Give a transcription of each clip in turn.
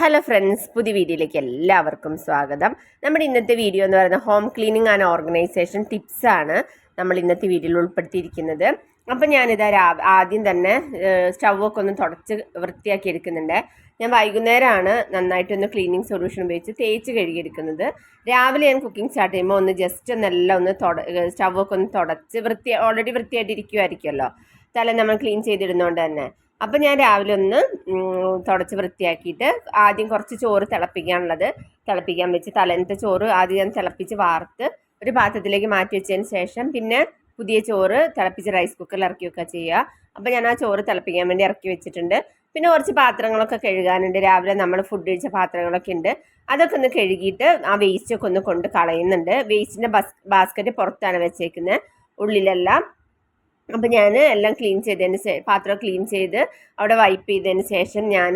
Hello friends പുതിയ വീഡിയോയിലേക്ക് എല്ലാവർക്കും സ്വാഗതം. നമ്മുടെ ഇന്നത്തെ വീഡിയോ എന്ന് പറയുന്നത് home cleaning and organisation tips ആണ് നമ്മൾ ഇന്നത്തെ വീഡിയോയിൽ ഉൾപ്പെടുത്തിയിരിക്കുന്നത്. അപ്പം ഞാനിതാ രാ ആദ്യം തന്നെ സ്റ്റൗവൊക്കെ ഒന്ന് തുടച്ച് വൃത്തിയാക്കി എടുക്കുന്നുണ്ട്. ഞാൻ വൈകുന്നേരമാണ് നന്നായിട്ടൊന്ന് ക്ലീനിങ് സൊല്യൂഷൻ ഉപയോഗിച്ച് തേച്ച് കഴുകിയെടുക്കുന്നത്. രാവിലെ ഞാൻ കുക്കിംഗ് സ്റ്റാർട്ട് ചെയ്യുമ്പോൾ ഒന്ന് ജസ്റ്റ് ഒന്നെല്ലാം ഒന്ന് തുട സ്റ്റൗവൊക്കെ ഒന്ന് തുടച്ച് വൃത്തി ഓൾറെഡി വൃത്തിയായിട്ടിരിക്കുമായിരിക്കുമല്ലോ തല നമ്മൾ ക്ലീൻ ചെയ്തിടുന്നതുകൊണ്ട് തന്നെ. അപ്പം ഞാൻ രാവിലെ ഒന്ന് തുടച്ച് വൃത്തിയാക്കിയിട്ട് ആദ്യം കുറച്ച് ചോറ് തിളപ്പിക്കാനുള്ളത്. തിളപ്പിക്കാൻ വെച്ച് തലേന്നത്തെ ചോറ് ആദ്യം ഞാൻ തിളപ്പിച്ച് വാർത്ത് ഒരു പാത്രത്തിലേക്ക് മാറ്റി വെച്ചതിന് ശേഷം പിന്നെ പുതിയ ചോറ് തിളപ്പിച്ച് റൈസ് കുക്കറിൽ ഇറക്കി വെക്കുക ചെയ്യുക. അപ്പോൾ ഞാൻ ആ ചോറ് തിളപ്പിക്കാൻ വേണ്ടി ഇറക്കി വെച്ചിട്ടുണ്ട്. പിന്നെ കുറച്ച് പാത്രങ്ങളൊക്കെ കഴുകാനുണ്ട്. രാവിലെ നമ്മൾ ഫുഡ് കഴിച്ച പാത്രങ്ങളൊക്കെ ഉണ്ട്. അതൊക്കെ ഒന്ന് കഴുകിയിട്ട് ആ വേസ്റ്റൊക്കെ ഒന്ന് കൊണ്ട് കളയുന്നുണ്ട്. വേസ്റ്റിന്റെ ബസ് ബാസ്ക്കറ്റ് പുറത്താണ് വെച്ചേക്കുന്നത് ഉള്ളിലെല്ലാം അപ്പം ഞാൻ എല്ലാം ക്ലീൻ ചെയ്തതിന് ശേഷം പാത്രം ക്ലീൻ ചെയ്ത് അവിടെ വൈപ്പ് ചെയ്തതിന് ശേഷം ഞാൻ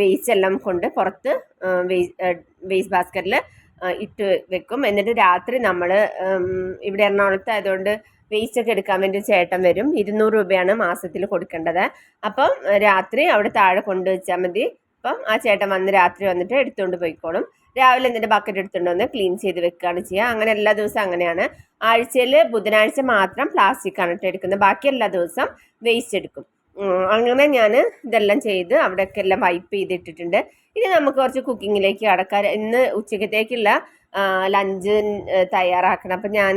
വേസ്റ്റ് എല്ലാം കൊണ്ട് പുറത്ത് വേസ്റ്റ് ബാസ്ക്കറ്റിൽ ഇട്ട് വെക്കും. എന്നിട്ട് രാത്രി നമ്മൾ ഇവിടെ എറണാകുളത്ത് ആയതുകൊണ്ട് വേസ്റ്റ് ഒക്കെ എടുക്കാൻ വേണ്ടി ചേട്ടൻ വരും. ഇരുന്നൂറ് രൂപയാണ് മാസത്തിൽ കൊടുക്കേണ്ടത്. അപ്പം രാത്രി അവിടെ താഴെ കൊണ്ടുവച്ചാൽ മതി. അപ്പം ആ ചേട്ടൻ വന്ന് രാത്രി വന്നിട്ട് എടുത്തുകൊണ്ട് പോയിക്കോളും. രാവിലെ എന്നിട്ട് ബക്കറ്റ് എടുത്തുകൊണ്ട് വന്ന് ക്ലീൻ ചെയ്ത് വെക്കുകയാണ് ചെയ്യുക. അങ്ങനെ എല്ലാ ദിവസവും അങ്ങനെയാണ്. ആഴ്ചയിൽ ബുധനാഴ്ച മാത്രം പ്ലാസ്റ്റിക് ആണ് ഇട്ട് എടുക്കുന്നത്. ബാക്കി എല്ലാ ദിവസവും വേസ്റ്റ് എടുക്കും. അങ്ങനെ ഞാൻ ഇതെല്ലാം ചെയ്ത് അവിടെയൊക്കെ എല്ലാം വൈപ്പ് ചെയ്തിട്ടിട്ടുണ്ട്. ഇനി നമുക്ക് കുറച്ച് കുക്കിങ്ങിലേക്ക് കടക്കാൻ ഇന്ന് ഉച്ചക്കത്തേക്കുള്ള ലഞ്ച് തയ്യാറാക്കണം. അപ്പം ഞാൻ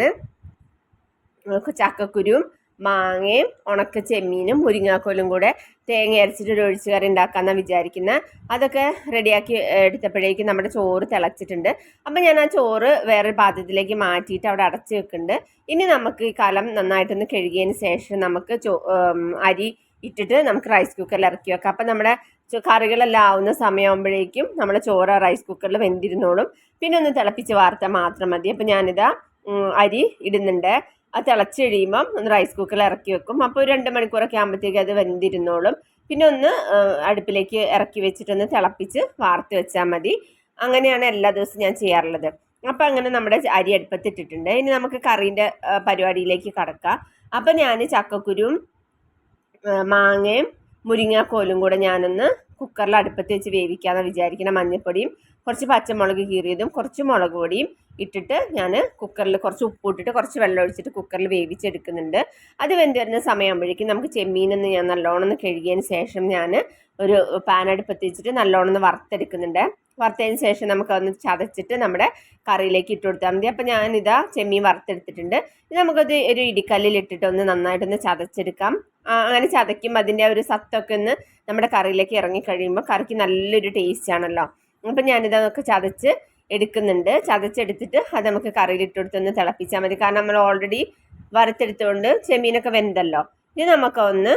ചക്കക്കുരുവും മാങ്ങയും ഉണക്ക ചെമ്മീനും മുരിങ്ങാക്കോലും കൂടെ തേങ്ങ അരച്ചിട്ട് ഒഴിച്ച് കറി ഉണ്ടാക്കാമെന്നാണ് വിചാരിക്കുന്നത് അതൊക്കെ റെഡിയാക്കി എടുത്തപ്പോഴേക്കും നമ്മുടെ ചോറ് തിളച്ചിട്ടുണ്ട്. അപ്പം ഞാൻ ആ ചോറ് വേറൊരു പാത്രത്തിലേക്ക് മാറ്റിയിട്ട് അവിടെ അടച്ച് വെക്കുന്നുണ്ട്. ഇനി നമുക്ക് ഈ കലം നന്നായിട്ടൊന്ന് കഴുകിയതിന് ശേഷം നമുക്ക് അരി ഇട്ടിട്ട് നമുക്ക് റൈസ് കുക്കറിൽ ഇറക്കി വെക്കാം. അപ്പം നമ്മുടെ കറികളെല്ലാം ആവുന്ന സമയമാകുമ്പോഴേക്കും നമ്മുടെ ചോറ് റൈസ് കുക്കറിൽ വെന്തിരുന്നോളും. പിന്നെ ഒന്ന് തിളപ്പിച്ച് വാർത്താൽ മാത്രം മതി. അപ്പം ഞാനിതാ അരി ഇടുന്നുണ്ട്. അത് തിളച്ച് കഴിയുമ്പം ഒന്ന് റൈസ് കുക്കറിൽ ഇറക്കി വെക്കും. അപ്പോൾ ഒരു രണ്ട് മണിക്കൂറൊക്കെ ആകുമ്പോഴത്തേക്ക് അത് വെന്തിരുന്നോളും. പിന്നെ ഒന്ന് അടുപ്പിലേക്ക് ഇറക്കി വെച്ചിട്ടൊന്ന് തിളപ്പിച്ച് വാർത്ത് വെച്ചാൽ മതി. അങ്ങനെയാണ് എല്ലാ ദിവസവും ഞാൻ ചെയ്യാറുള്ളത്. അപ്പം അങ്ങനെ നമ്മുടെ അരി അടുപ്പത്തിട്ടിട്ടുണ്ട് ഇനി നമുക്ക് കറീന്റെ പരിപാടിയിലേക്ക് കടക്കാം. അപ്പം ഞാൻ ചക്കക്കുരുവും മാങ്ങയും മുരിങ്ങാക്കോലും കൂടെ ഞാനൊന്ന് കുക്കറിൽ അടുപ്പത്ത് വെച്ച് വേവിക്കാമെന്ന് വിചാരിക്കണം. മഞ്ഞൾപ്പൊടിയും കുറച്ച് പച്ചമുളക് കീറിയതും കുറച്ച് മുളക് പൊടിയും ഇട്ടിട്ട് ഞാൻ കുക്കറിൽ കുറച്ച് ഉപ്പ് ഇട്ടിട്ട് കുറച്ച് വെള്ളം ഒഴിച്ചിട്ട് കുക്കറിൽ വേവിച്ചെടുക്കുന്നുണ്ട്. അത് വെന്ത് വരുന്ന സമയമാകുമ്പോഴേക്കും നമുക്ക് ചെമ്മീനൊന്ന് ഞാൻ നല്ലോണം ഒന്ന് കഴുകിയതിന് ശേഷം ഞാൻ ഒരു പാൻ അടുപ്പത്ത് വെച്ചിട്ട് നല്ലോണം ഒന്ന് വറുത്തെടുക്കുന്നുണ്ട്. വറുത്തതിന് ശേഷം നമുക്കതൊന്ന് ചതച്ചിട്ട് നമ്മുടെ കറിയിലേക്ക് ഇട്ട് കൊടുത്താൽ മതി. അപ്പോൾ ഞാനിതാ ചെമ്മീൻ വറുത്തെടുത്തിട്ടുണ്ട്. നമുക്കത് ഒരു ഇടിക്കല്ലിൽ ഇട്ടിട്ട് ഒന്ന് നന്നായിട്ടൊന്ന് ചതച്ചെടുക്കാം. അങ്ങനെ ചതയ്ക്കുമ്പോൾ അതിന്റെ ഒരു സത്തൊക്കെ ഒന്ന് നമ്മുടെ കറിയിലേക്ക് ഇറങ്ങി കഴിയുമ്പോൾ കറിക്ക് നല്ലൊരു ടേസ്റ്റ് ആണല്ലോ. അപ്പം ഞാനിതൊക്കെ ചതച്ച് എടുക്കുന്നുണ്ട്. ചതച്ചെടുത്തിട്ട് അത് നമുക്ക് കറിയിൽ ഇട്ട് കൊടുത്തൊന്ന് തിളപ്പിച്ചാൽ മതി. കാരണം നമ്മൾ ഓൾറെഡി വറുത്തെടുത്തുകൊണ്ട് ചെമ്മീനൊക്കെ വെന്തല്ലോ. ഇനി നമുക്കൊന്ന്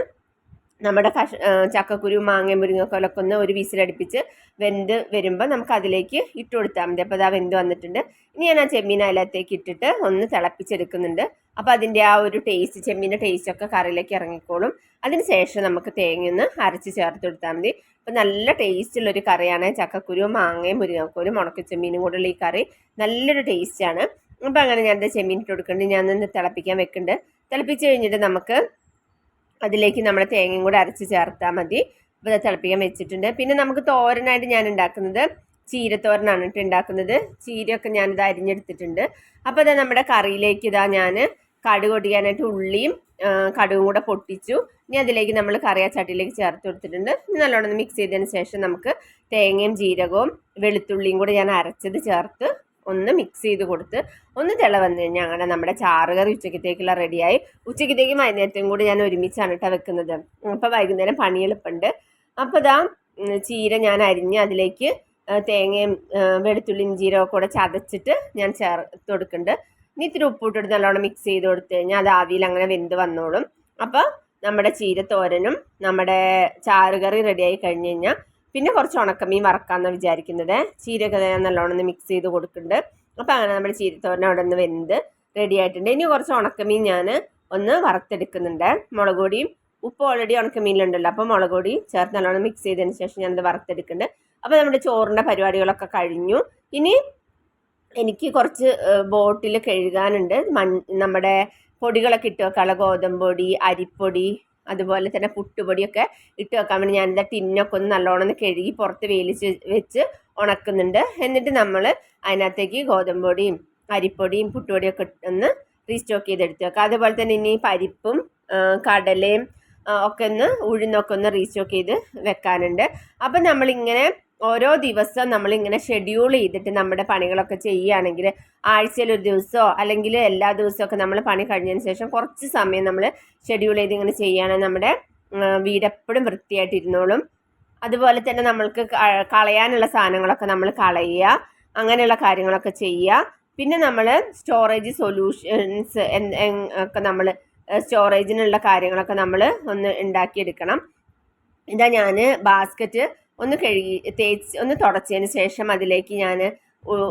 നമ്മുടെ കഷ ചക്കക്കുരു മാങ്ങയും മുരിങ്ങക്കോലൊക്കെ ഒന്ന് ഒരു വിസിലടുപ്പിച്ച് വെന്ത് വരുമ്പോൾ നമുക്ക് അതിലേക്ക് ഇട്ട് കൊടുത്താൽ മതി. അപ്പോൾ അതാ വെന്ത് വന്നിട്ടുണ്ട്. ഇനി ഞാൻ ആ ചെമ്മീൻ അതിലത്തേക്ക് ഇട്ടിട്ട് ഒന്ന് തിളപ്പിച്ചെടുക്കുന്നുണ്ട്. അപ്പോൾ അതിന്റെ ആ ഒരു ടേസ്റ്റ് ചെമ്മീന്റെ ടേസ്റ്റൊക്കെ കറിയിലേക്ക് ഇറങ്ങിക്കോളും. അതിന് ശേഷം നമുക്ക് തേങ്ങ ഒന്ന് അരച്ച് ചേർത്ത് കൊടുത്താൽ മതി. അപ്പോൾ നല്ല ടേസ്റ്റുള്ളൊരു കറിയാണ് ചക്കക്കുരു മാങ്ങയും മുരിങ്ങക്കോലും ഉണക്കച്ചെമ്മീനും കൂടെയുള്ള ഈ കറി. നല്ലൊരു ടേസ്റ്റാണ് അപ്പോൾ അങ്ങനെ ഞാൻ എന്റെ ചെമ്മീൻ ഇട്ട് കൊടുക്കുന്നുണ്ട്. ഒന്ന് തിളപ്പിക്കാൻ വെക്കുന്നുണ്ട്. തിളപ്പിച്ച് കഴിഞ്ഞിട്ട് നമുക്ക് അതിലേക്ക് നമ്മുടെ തേങ്ങയും കൂടെ അരച്ച് ചേർത്താൽ മതി. അപ്പോൾ തിളപ്പിക്കാൻ വെച്ചിട്ടുണ്ട്. പിന്നെ നമുക്ക് തോരനായിട്ട് ഞാൻ ഉണ്ടാക്കുന്നത് ചീരത്തോരനാണ് കേട്ടോ ഉണ്ടാക്കുന്നത്. ചീരയൊക്കെ ഞാനിത് അരിഞ്ഞെടുത്തിട്ടുണ്ട്. അപ്പോൾ ഇതാ നമ്മുടെ കറിയിലേക്ക് ഇതാ ഞാൻ കടുക് പൊട്ടിക്കാനായിട്ട് ഉള്ളിയും കടുകും കൂടെ പൊട്ടിച്ചു. ഇനി അതിലേക്ക് നമ്മൾ കറി ആ ചട്ടിയിലേക്ക് ചേർത്ത് കൊടുത്തിട്ടുണ്ട്. നല്ലോണം മിക്സ് ചെയ്തതിന് ശേഷം നമുക്ക് തേങ്ങയും ജീരകവും വെളുത്തുള്ളിയും കൂടെ ഞാൻ അരച്ചത് ചേർത്ത് ഒന്ന് മിക്സ് ചെയ്ത് കൊടുത്ത് ഒന്ന് തിള വന്നു കഴിഞ്ഞാൽ അങ്ങനെ നമ്മുടെ ചാറ് കറി ഉച്ചക്കത്തേക്കുള്ള റെഡിയായി ഉച്ചക്കത്തേക്കും വൈകുന്നേരത്തേക്കും കൂടി ഞാൻ ഒരുമിച്ചാണ് കേട്ടോ വെക്കുന്നത്. അപ്പോൾ വൈകുന്നേരം പണി എളുപ്പമുണ്ട് അപ്പോൾ ഇതാ ചീര ഞാൻ അരിഞ്ഞ് അതിലേക്ക് തേങ്ങയും വെളുത്തുള്ളിയും ജീരവും കൂടെ ചതച്ചിട്ട് ഞാൻ ചേർത്ത് കൊടുക്കുന്നുണ്ട് ഇനി ഇത്തിരി ഉപ്പിട്ടെടുത്ത് നല്ലോണം മിക്സ് ചെയ്ത് കൊടുത്തു കഴിഞ്ഞാൽ അത് ആവിയിൽ അങ്ങനെ വെന്ത് വന്നോളും. അപ്പോൾ നമ്മുടെ ചീരത്തോരനും നമ്മുടെ ചാറുകറി റെഡിയായി കഴിഞ്ഞ് കഴിഞ്ഞാൽ പിന്നെ കുറച്ച് ഉണക്കമീൻ വറക്കാമെന്നാണ് വിചാരിക്കുന്നത്. ചീരയൊക്കെ നല്ലോണം ഒന്ന് മിക്സ് ചെയ്ത് കൊടുക്കുന്നുണ്ട്. അപ്പോൾ അങ്ങനെ നമ്മുടെ ചീരത്തോരൻ അവിടെ നിന്ന് വെന്ത് റെഡി ആയിട്ടുണ്ട്. ഇനി കുറച്ച് ഉണക്കമീൻ ഞാൻ ഒന്ന് വറുത്തെടുക്കുന്നുണ്ട്. മുളക് പൊടിയും ഉപ്പ് ഓൾറെഡി ഉണക്കമീനിലുണ്ടല്ലോ. അപ്പോൾ മുളക് പൊടി ചേർത്ത് നല്ലോണം മിക്സ് ചെയ്തതിന് ശേഷം ഞാനത് വറുത്തെടുക്കുന്നുണ്ട്. അപ്പോൾ നമ്മുടെ ചോറിന്റെ പരിപാടികളൊക്കെ കഴിഞ്ഞു. ഇനി എനിക്ക് കുറച്ച് ബോട്ടിൽ കഴുകാനുണ്ട്. മൺ നമ്മുടെ പൊടികളൊക്കെ ഇട്ട് വെക്കാനുള്ള ഗോതമ്പൊടി അരിപ്പൊടി അതുപോലെ തന്നെ പുട്ടുപൊടിയൊക്കെ ഇട്ട് വെക്കാൻ വേണ്ടി ഞാൻ എന്താ ടിന്നൊക്കെ ഒന്ന് നല്ലോണം ഒന്ന് കഴുകി പുറത്ത് വേലിച്ച് വെച്ച് ഉണക്കുന്നുണ്ട്. എന്നിട്ട് നമ്മൾ അതിനകത്തേക്ക് ഗോതമ്പ് പൊടിയും അരിപ്പൊടിയും പുട്ടുപൊടിയൊക്കെ ഒന്ന് റീസ്റ്റോക്ക് ചെയ്തെടുത്ത് വെക്കുക അതുപോലെ തന്നെ ഇനി പരിപ്പും കടലയും ഒക്കെ ഒന്ന് ഉഴുന്നൊക്കെ ഒന്ന് റീസ്റ്റോക്ക് ചെയ്ത് വെക്കാനുണ്ട്. അപ്പം നമ്മളിങ്ങനെ ഓരോ ദിവസം നമ്മളിങ്ങനെ ഷെഡ്യൂൾ ചെയ്തിട്ട് നമ്മുടെ പണികളൊക്കെ ചെയ്യുകയാണെങ്കിൽ ആഴ്ചയിൽ ഒരു ദിവസമോ അല്ലെങ്കിൽ എല്ലാ ദിവസമൊക്കെ നമ്മൾ പണി കഴിഞ്ഞതിന് ശേഷം കുറച്ച് സമയം നമ്മൾ ഷെഡ്യൂൾ ചെയ്ത് ഇങ്ങനെ ചെയ്യുകയാണെങ്കിൽ നമ്മുടെ വീട് എപ്പോഴും വൃത്തിയായിട്ടിരുന്നോളും അതുപോലെ തന്നെ നമ്മൾക്ക് കളയാനുള്ള സാധനങ്ങളൊക്കെ നമ്മൾ കളയുക അങ്ങനെയുള്ള കാര്യങ്ങളൊക്കെ ചെയ്യുക. പിന്നെ നമ്മൾ സ്റ്റോറേജ് സൊല്യൂഷൻസ് ഒക്കെ നമ്മൾ സ്റ്റോറേജിനുള്ള കാര്യങ്ങളൊക്കെ നമ്മൾ ഒന്ന് ഉണ്ടാക്കിയെടുക്കണം. ഇതാ ഞാൻ ബാസ്ക്കറ്റ് ഒന്ന് കഴുകി തേച്ച് ഒന്ന് തുടച്ചതിന് ശേഷം അതിലേക്ക് ഞാൻ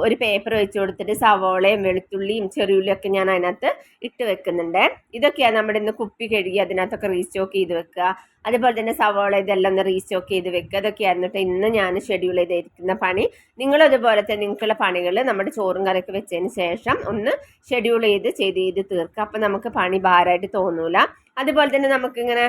ഒരു പേപ്പർ വെച്ച് കൊടുത്തിട്ട് സവോളയും വെളുത്തുള്ളിയും ചെറിയുള്ളിയൊക്കെ ഞാൻ അതിനകത്ത് ഇട്ട് വെക്കുന്നുണ്ട്. ഇതൊക്കെയാണ് നമ്മുടെ ഇന്ന് കുപ്പി കഴുകി അതിനകത്തൊക്കെ റീസ്റ്റോക്ക് ചെയ്ത് വെക്കുക. അതുപോലെ തന്നെ സവോള ഇതെല്ലാം ഒന്ന് റീസ്റ്റോക്ക് ചെയ്ത് വെക്കുക. അതൊക്കെയായിരുന്നു കേട്ടോ ഇന്ന് ഞാൻ ഷെഡ്യൂൾ ചെയ്തിരിക്കുന്ന പണി. നിങ്ങളതുപോലെ തന്നെ നിങ്ങൾക്കുള്ള പണികൾ നമ്മുടെ ചോറും കറിയൊക്കെ വെച്ചതിന് ശേഷം ഒന്ന് ഷെഡ്യൂൾ ചെയ്ത് ചെയ്ത് ചെയ്ത് തീർക്കുക. അപ്പം നമുക്ക് പണി ഭാരമായിട്ട് തോന്നൂല. അതുപോലെ തന്നെ നമുക്കിങ്ങനെ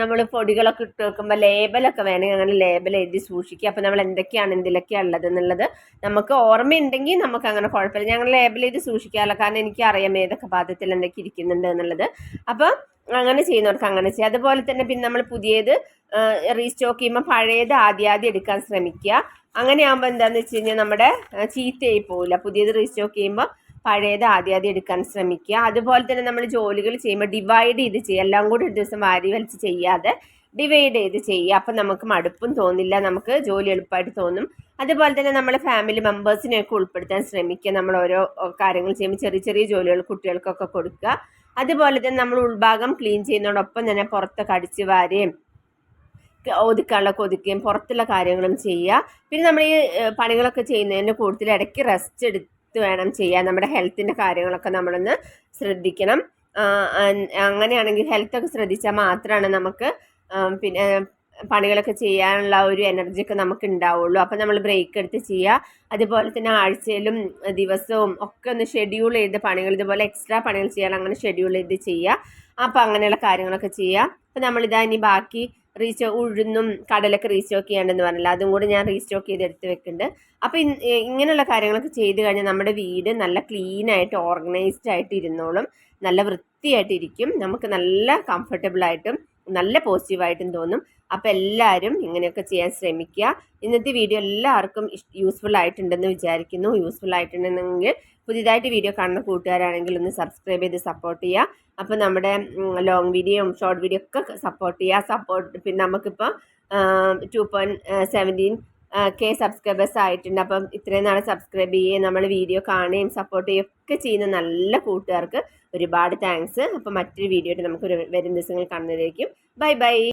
നമ്മൾ പൊടികളൊക്കെ ഇട്ട് വെക്കുമ്പോൾ ലേബലൊക്കെ വേണമെങ്കിൽ അങ്ങനെ ലേബൽ എഴുതി സൂക്ഷിക്കുക. അപ്പോൾ നമ്മൾ എന്തൊക്കെയാണ് എന്തിലൊക്കെയാണ് ഉള്ളത് എന്നുള്ളത് നമുക്ക് ഓർമ്മയുണ്ടെങ്കിൽ നമുക്ക് അങ്ങനെ കുഴപ്പമില്ല. ഞങ്ങൾ ലേബൽ ചെയ്ത് സൂക്ഷിക്കാമല്ലോ കാരണം എനിക്ക് അറിയാം ഏതൊക്കെ പാത്രത്തിൽ എന്തൊക്കെ ഇരിക്കുന്നുണ്ട് എന്നുള്ളത്. അപ്പോൾ അങ്ങനെ ചെയ്യുന്നവർക്ക് അങ്ങനെ ചെയ്യാം. അതുപോലെ തന്നെ പിന്നെ നമ്മൾ പുതിയത് റീസ്റ്റോക്ക് ചെയ്യുമ്പോൾ പഴയത് ആദ്യം ആദ്യം എടുക്കാൻ ശ്രമിക്കുക. അങ്ങനെയാകുമ്പോൾ എന്താണെന്ന് വെച്ച് കഴിഞ്ഞാൽ നമ്മുടെ ചീത്തയായി പോവില്ല. പുതിയത് റീസ്റ്റോക്ക് ചെയ്യുമ്പോൾ പഴയത് ആദ്യം ആദ്യം എടുക്കാൻ ശ്രമിക്കുക. അതുപോലെ തന്നെ നമ്മൾ ജോലികൾ ചെയ്യുമ്പോൾ ഡിവൈഡ് ചെയ്ത് ചെയ്യുക. എല്ലാം കൂടി ഒരു ദിവസം വാരി വലിച്ച് ചെയ്യാതെ ഡിവൈഡ് ചെയ്ത് ചെയ്യുക. അപ്പം നമുക്ക് മടുപ്പും തോന്നില്ല. നമുക്ക് ജോലി എളുപ്പമായിട്ട് തോന്നും. അതുപോലെ തന്നെ നമ്മൾ ഫാമിലി മെമ്പേഴ്സിനെയൊക്കെ ഉൾപ്പെടുത്താൻ ശ്രമിക്കുക. നമ്മൾ ഓരോ കാര്യങ്ങൾ ചെയ്യുമ്പോൾ ചെറിയ ചെറിയ ജോലികൾ കുട്ടികൾക്കൊക്കെ കൊടുക്കുക. അതുപോലെ തന്നെ നമ്മൾ ഉൾഭാഗം ക്ലീൻ ചെയ്യുന്നതോടൊപ്പം തന്നെ പുറത്തൊക്കെ അടിച്ച് വാരുകയും ഒതുക്കാനുള്ളൊക്കെ ഒതുക്കുകയും പുറത്തുള്ള കാര്യങ്ങളും ചെയ്യുക. പിന്നെ നമ്മൾ ഈ പണികളൊക്കെ ചെയ്യുന്നതിന്റെ കൂടുതൽ ഇടയ്ക്ക് റെസ്റ്റ് എടുത്ത് വേണം ചെയ്യാൻ. നമ്മുടെ ഹെൽത്തിന്റെ കാര്യങ്ങളൊക്കെ നമ്മളൊന്ന് ശ്രദ്ധിക്കണം. അങ്ങനെയാണെങ്കിൽ ഹെൽത്തൊക്കെ ശ്രദ്ധിച്ചാൽ മാത്രമാണ് നമുക്ക് പിന്നെ പണികളൊക്കെ ചെയ്യാനുള്ള ഒരു എനർജിയൊക്കെ നമുക്ക് ഉണ്ടാവുള്ളൂ അപ്പം നമ്മൾ ബ്രേക്ക് എടുത്ത് ചെയ്യുക. അതുപോലെ തന്നെ ആഴ്ചയിലും ദിവസവും ഒക്കെ ഒന്ന് ഷെഡ്യൂൾ ചെയ്ത് പണികൾ ഇതുപോലെ എക്സ്ട്രാ പണികൾ ചെയ്യാൻ അങ്ങനെ ഷെഡ്യൂൾ ചെയ്ത് ചെയ്യുക. അപ്പം അങ്ങനെയുള്ള കാര്യങ്ങളൊക്കെ ചെയ്യുക. അപ്പം നമ്മളിതാ ഇനി ബാക്കി റീസ്റ്റോ ഉഴുന്നും കടലൊക്കെ റീസ്റ്റോക്ക് ചെയ്യേണ്ടതെന്ന് പറഞ്ഞില്ല അതും കൂടി ഞാൻ റീസ്റ്റോക്ക് ചെയ്ത് എടുത്ത് വെക്കുന്നുണ്ട്. അപ്പോൾ ഇങ്ങനെയുള്ള കാര്യങ്ങളൊക്കെ ചെയ്ത് കഴിഞ്ഞാൽ നമ്മുടെ വീട് നല്ല ക്ലീൻ ആയിട്ട് ഓർഗനൈസ്ഡ് ആയിട്ട് ഇരുന്നോളും നല്ല വൃത്തിയായിട്ടിരിക്കും നമുക്ക് നല്ല കംഫർട്ടബിൾ ആയിട്ടും നല്ല പോസിറ്റീവായിട്ടും തോന്നും. അപ്പോൾ എല്ലാവരും ഇങ്ങനെയൊക്കെ ചെയ്യാൻ ശ്രമിക്കുക. ഇന്നത്തെ വീഡിയോ എല്ലാവർക്കും യൂസ്ഫുൾ ആയിട്ടുണ്ടെന്ന് വിചാരിക്കുന്നു. യൂസ്ഫുൾ ആയിട്ടുണ്ടെന്നെങ്കിൽ പുതിയതായിട്ട് വീഡിയോ കാണുന്ന കൂട്ടുകാരാണെങ്കിൽ ഒന്ന് സബ്സ്ക്രൈബ് ചെയ്ത് സപ്പോർട്ട് ചെയ്യുക. അപ്പോൾ നമ്മുടെ ലോങ് വീഡിയോയും ഷോർട്ട് വീഡിയോ ഒക്കെ സപ്പോർട്ട് ചെയ്യുക. സപ്പോർട്ട് പിന്നെ നമുക്കിപ്പോൾ ടു കെ സബ്സ്ക്രൈബേഴ്സ് ആയിട്ടുണ്ട്. അപ്പം ഇത്രയും നാളെ സബ്സ്ക്രൈബ് ചെയ്യുകയും നമ്മൾ വീഡിയോ കാണുകയും സപ്പോർട്ട് ചെയ്യുകയും ഒക്കെ ചെയ്യുന്ന നല്ല കൂട്ടുകാർക്ക് ഒരുപാട് താങ്ക്സ് അപ്പോൾ മറ്റൊരു വീഡിയോ നമുക്ക് വരും ദിവസങ്ങൾ കാണുന്നതായിരിക്കും ബൈ ബൈ